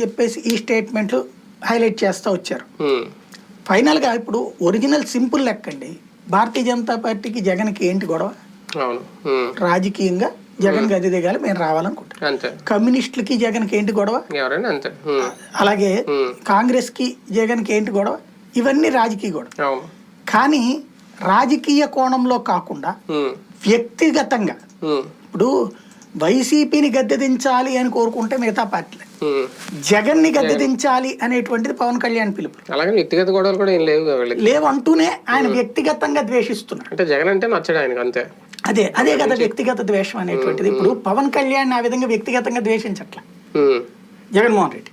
అని చెప్పేసి ఈ స్టేట్మెంట్లు హైలైట్ చేస్తూ వచ్చారు. ఫైనల్గా ఇప్పుడు ఒరిజినల్ సింపుల్ లెక్కండి భారతీయ జనతా పార్టీకి జగన్కి ఏంటి గొడవ? రాజకీయంగా జగన్ గది దిగాలి మేము రావాలనుకుంటాం కమ్యూనిస్టులకి జగన్కి ఏంటి గొడవ? అలాగే Hmm. కాంగ్రెస్కి జగన్కి ఏంటి గొడవ? ఇవన్నీ రాజకీయ గొడవ. కానీ రాజకీయ కోణంలో కాకుండా వ్యక్తిగతంగా ఇప్పుడు వైసీపీని గద్దె దించాలి అని కోరుకుంటే మిగతా పార్టీలు. ఉమ్. జగన్ని గద్దె దించాలి అనేటువంటిది పవన్ కళ్యాణ్ పిలుపు అలాగే వ్యక్తిగత గొడవలు కూడా ఏం లేవు వీళ్ళకి. లేవంటూనే ఆయన వ్యక్తిగతంగా ద్వేషిస్తున్నాడు అంటే జగన్ అంటే నచ్చడు ఆయనకు అంతే. అదే అదే కదా వ్యక్తిగత ద్వేషం అనేటువంటిది. ఇప్పుడు పవన్ కళ్యాణ్ ఆ విధంగా వ్యక్తిగతంగా ద్వేషించట్ల. జగన్మోహన్ రెడ్డి.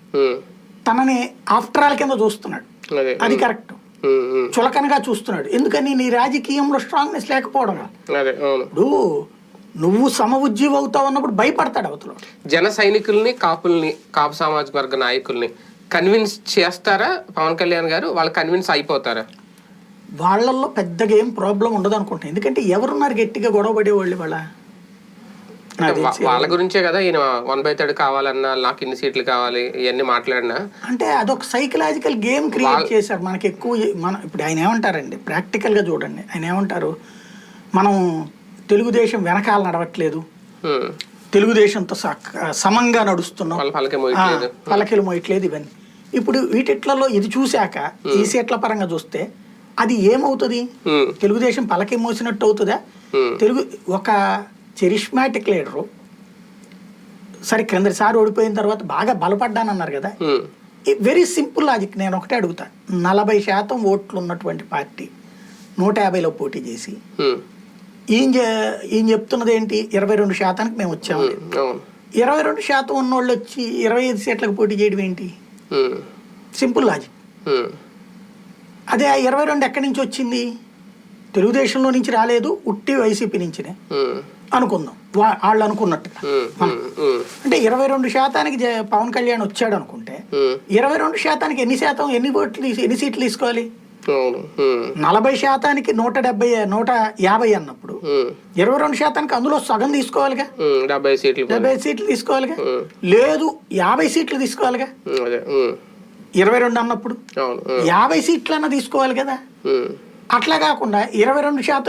తనని ఆఫ్టర్ ఆల్ కింద చూస్తున్నాడు. అదే. కరెక్ట్. చులకనగా చూస్తున్నాడు. ఎందుకని నీ రాజకీయంలో స్ట్రాంగ్నెస్ లేకపోవడం ఇప్పుడు నువ్వు సమ ఉద్యోగం అవుతావు అన్నప్పుడు భయపడతాడు అవతల జన సైనికుల్ని కాపుల్ని కాపు సామాజిక వర్గ నాయకుల్ని కన్విన్స్ చేస్తారా పవన్ కళ్యాణ్ గారు? వాళ్ళు కన్విన్స్ అయిపోతారా? వాళ్ళల్లో పెద్దగా ఏం ప్రాబ్లం ఉండదు అనుకుంటాను ఎందుకంటే ఎవరున్నారు గట్టిగా గొడవ పడేవాళ్ళు వాళ్ళ. వాళ్ళ గురించే కదా ఈయన వన్ బై థర్డ్ కావాలన్నా నాకు ఇన్ని సీట్లు కావాలి ఇవన్నీ మాట్లాడినా. అంటే అదొక సైకలాజికల్ గేమ్ క్రియేట్ చేశారు మనకి ఎక్కువ మన ఇప్పుడు ఆయన ఏమంటారండి? ప్రాక్టికల్గా చూడండి. ఆయన ఏమంటారు? మనం తెలుగుదేశం వెనకాల నడవట్లేదు. తెలుగుదేశంతో సమంగా నడుస్తున్నాం. పలకలు మోయట్లేదు. ఇవన్నీ. ఇప్పుడు వీటిట్లలో ఇది చూశాక ఈ సీట్ల పరంగా చూస్తే అది ఏమవుతుంది? తెలుగుదేశం పలకి మోసినట్టు అవుతుందా తెలుగు ఒక చెరిష్మాటిక్ లీడరు సరే క్రిందసారి ఓడిపోయిన తర్వాత బాగా బలపడ్డానన్నారు కదా? వెరీ సింపుల్ లాజిక్ నేను ఒకటే అడుగుతా. నలభై శాతం ఓట్లు ఉన్నటువంటి పార్టీ నూట యాభైలో పోటీ చేసి ఈయన ఈయన చెప్తున్నది ఏంటి ఇరవై రెండు శాతానికి మేము వచ్చాము ఇరవై రెండు శాతం ఉన్నోళ్ళు వచ్చి ఇరవై ఐదు సీట్లకు పోటీ చేయడం ఏంటి? Simple logic. అదే ఆ ఇరవై రెండు ఎక్కడి నుంచి వచ్చింది? తెలుగుదేశంలో నుంచి రాలేదు ఉట్టి వైసీపీ నుంచినే. అనుకుందాం. వాళ్ళు అనుకున్నట్టుగా. అంటే ఇరవై రెండు శాతానికి పవన్ కళ్యాణ్ వచ్చాడు అనుకుంటే ఇరవై రెండు శాతానికి ఎన్ని శాతం ఎన్ని ఓట్లు ఎన్ని సీట్లు తీసుకోవాలి? నలభై శాతానికి నూట డెబ్బై నూట యాభై అన్నప్పుడు. ఇరవై రెండు శాతానికి అందులో సగం తీసుకోవాలిగా. డెబ్బై సీట్లు. డెబ్బై సీట్లు తీసుకోవాలిగా. లేదు యాభై సీట్లు తీసుకోవాలిగా. ఇరవై రెండు అన్నప్పుడు. యాభై సీట్లన్నా తీసుకోవాలి కదా. అట్లా కాకుండా ఇరవై రెండు శాతం